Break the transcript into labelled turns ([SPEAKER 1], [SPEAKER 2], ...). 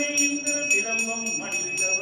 [SPEAKER 1] silambam மடிந்தவர்